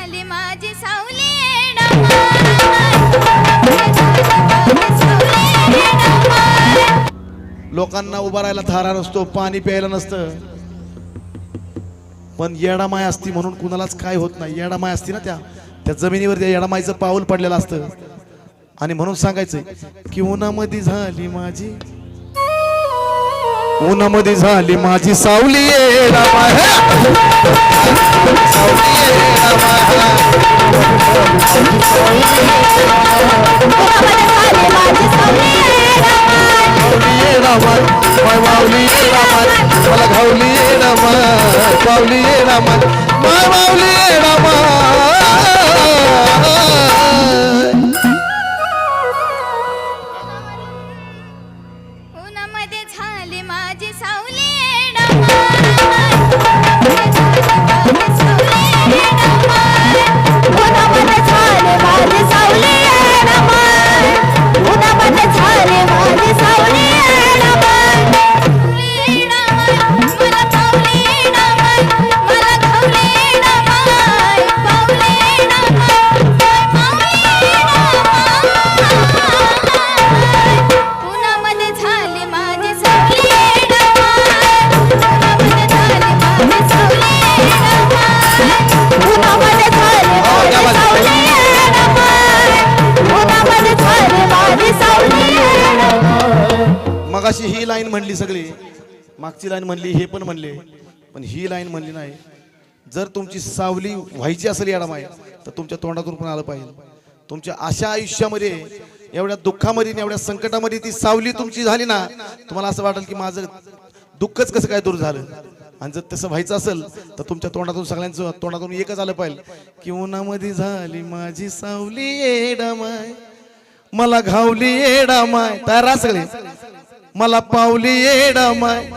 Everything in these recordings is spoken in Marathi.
झाली माझी सावली लोकांना उभा राहायला थारा नसतो पाणी प्यायला नसतं. पण येडामाय असती म्हणून कुणालाच काय होत नाही. येडामाय असती ना त्या. त्या जमिनीवर त्या येडामायचं पाऊल पडलेलं असतं. आणि म्हणून सांगायचं की उन्हामध्ये झाली माझी उन्हामध्ये झाली माझी सावली येडामाय सावली येडामाय माय माऊली येडामाय मला घावली येडामाय पावली येडामाय माय मावली ये उन्हामध्ये ही लाईन म्हणली सगळी. मागची लाईन म्हणली हे पण म्हणले. पण ही लाईन म्हणली नाही. जर तुमची सावली व्हायची असेल याडामाय तर तुमच्या तोंडातून पण आलं पाहिजे. तुमच्या अशा आयुष्यामध्ये एवढ्या दुःखामध्ये एवढ्या संकटामध्ये ती सावली तुमची झाली ना तुम्हाला असं वाटेल की माझं दुःखच कसं काय दूर झालं. आणि जर तसं व्हायचं असेल तर तुमच्या तोंडातून सगळ्यांचं तोंडातून एकच आलं पाहिजे. की उन्हामध्ये झाली माझी सावली येडामाय मला घावली येडामाय तयार सगळे. मला पावली येडा माय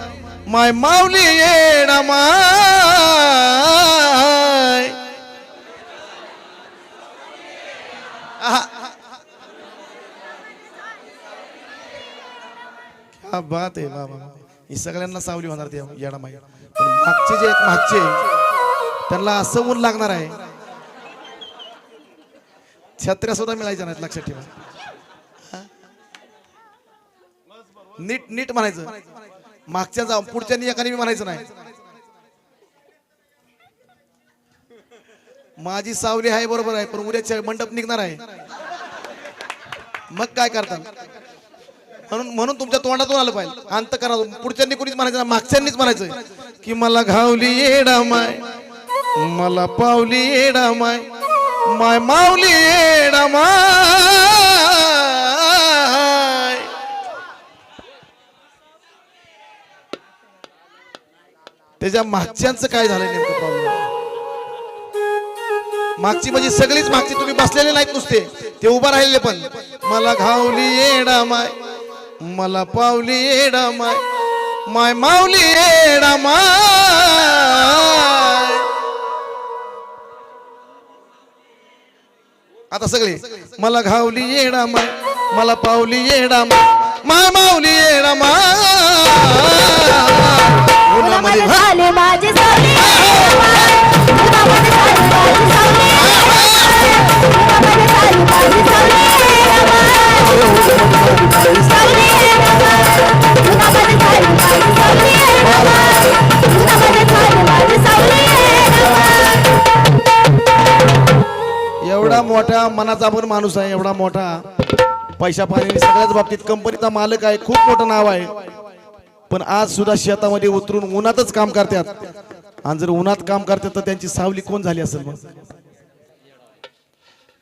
माय माऊली येडा माय. क्या बात आहे बाबा. ही सगळ्यांना सावली होणार ते येडामाय पण मागचे जे आहेत मागचे त्यांना असं ऊन लागणार आहे. छत्र्या सुद्धा मिळायच्या नाहीत लक्षात ठेवा. नीट नीट म्हणायचं. मागच्या जाऊन पुढच्या एकाने मी म्हणायचं नाही. माझी सावली आहे बरोबर आहे पण उद्याच्या मंडप निघणार आहे. मग काय करता? म्हणून म्हणून तुमच्या तोंडातून आलं पाहिजे. अंत करा पुढच्यांनी कोणीच म्हणायचं मागच्यांनीच म्हणायचं की मला घावली येडा माय. मला पावली येडा माय. माय माऊली येडा माय. त्याच्या मागच्यांचं काय झालं नेमकं प्रॉब्लेम मागची म्हणजे सगळीच मागची तुम्ही बसलेले नाहीत नुसते. ते उभा राहिलेले पण. मला घावली येडा माय. मला पावली येडा माय. माय माऊली येडा माय. आता सगळे मला घावली येडा माय. मला पावली येडा माय. माय माऊली येडा माय. झाली माझी सावली. एवढा मोठा मनाचा पण माणूस आहे एवढा मोठा पैशा पाणी सगळ्याच बाबतीत. कंपनीचा मालक आहे खूप मोठं नाव आहे. पण आज सुद्धा शेतामध्ये उतरून उन्हातच काम करतात आणि जर उन्हात काम करतात तर त्यांची सावली कोण झाली असेल मग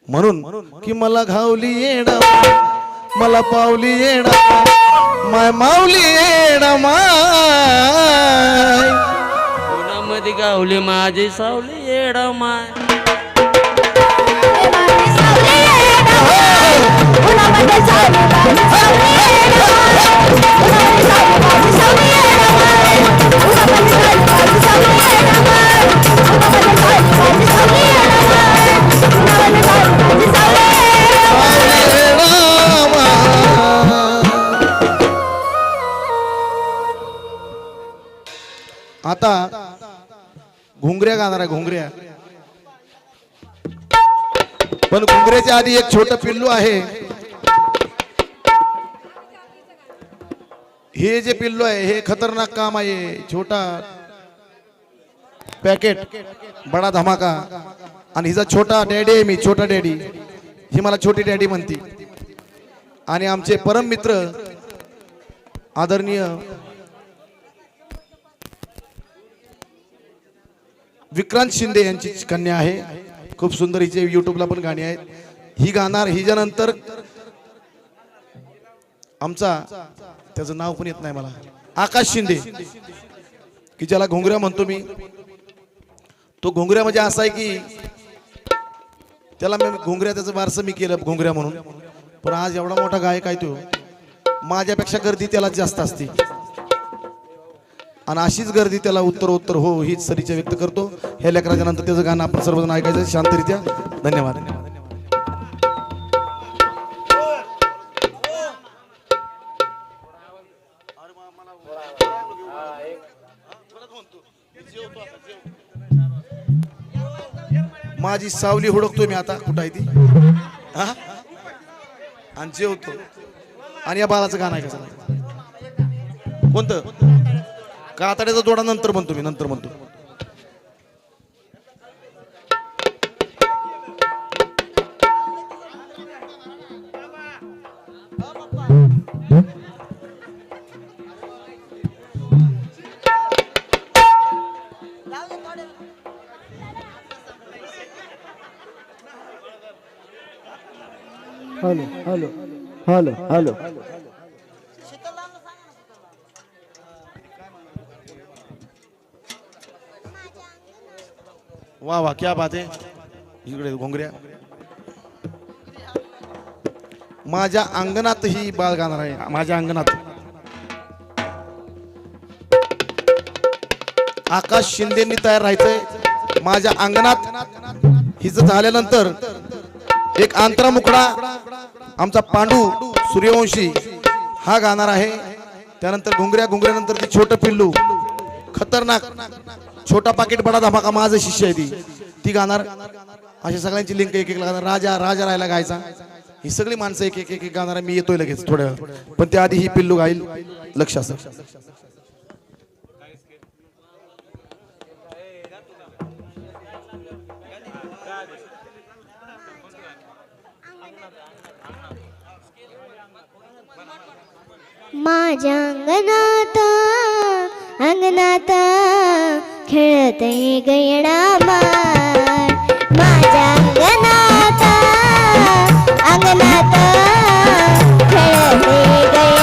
म्हणून की मला घावली येडा मला पावली येडा माय माऊली येडा माय उन्हामध्ये गावली माझी सावली येडा माय सावली. उन्हामध्ये झाली माझी सावली येडामाय. उन्हामध्ये घुंगऱ्या गाणार आहे घुंगऱ्या. पण घुंगऱ्याच्या आधी एक छोट पिल्लू आहे. हे जे पिल्लू आहे हे खतरनाक काम आहे. छोटा पॅकेट बडा धमाका. आणि हिचा छोटा डॅडी आहे मी छोटा डॅडी. ही मला छोटी डॅडी म्हणती. आणि आमचे परम मित्र आदरणीय विक्रांत शिंदे यांची कन्या आहे. खूप सुंदर हिचे युट्यूबला पण गाणी आहेत. ही गाणार हिच्यानंतर आमचा त्याचं नाव पण येत नाही मला. आकाश शिंदे. की ज्याला घोंगऱ्या म्हणतो मी. तो घोंगऱ्या म्हणजे असा आहे की त्याला मी घोंगऱ्या त्याचं वारसं मी केलं घोंगऱ्या म्हणून. पण आज एवढा मोठा गायक आहे तो. माझ्यापेक्षा गर्दी त्याला जास्त असते. आणि अशीच गर्दी त्याला उत्तर उत्तर हो हीच सरीच्या व्यक्त करतो. हे लेकराच्या नंतर त्याचं गाणं आपण सर्वजण ऐकायचं. शांतरित्या. धन्यवाद. माझी सावली हुडकतोय मी आता. कुठं आहे ती? हा? आणि जेवतो. आणि या बाळाचं गाणं ऐकायचं. कोणतं? का कातड्याचा जोडा नंतर म्हणतो मी नंतर म्हणतो. Hello hello hello hello. वा वा क्या बात आहे इकडे घोंगऱ्या. माझ्या अंगणात ही बाळ गाणार आहे. माझ्या अंगणात. आकाश शिंदेनी तयार राहायचंय. माझ्या अंगणात. हिच झाल्यानंतर एक आंतरामुकडा आमचा पांडू सूर्यवंशी हा गाणार आहे. त्यानंतर घुंगऱ्या घुंगऱ्यानंतर ती छोट पिल्लू. खतरनाक. छोटा पाकिट बडा धमाका माझं शिष्य आहे ती. ती गाणार. अशा सगळ्यांची लिंक एक एक गाणार राजा राजा राहायला गायचा ही सगळी माणसं एक एक एक एक गाणार मी येतोय लगेच थोड्या वेळ. पण त्याआधी ही पिल्लू गाईल. लक्ष असं. माझ्या अंगणात अंगणात खेळते हे गयडा माझ्या अंगणात अंगणात खेळते हे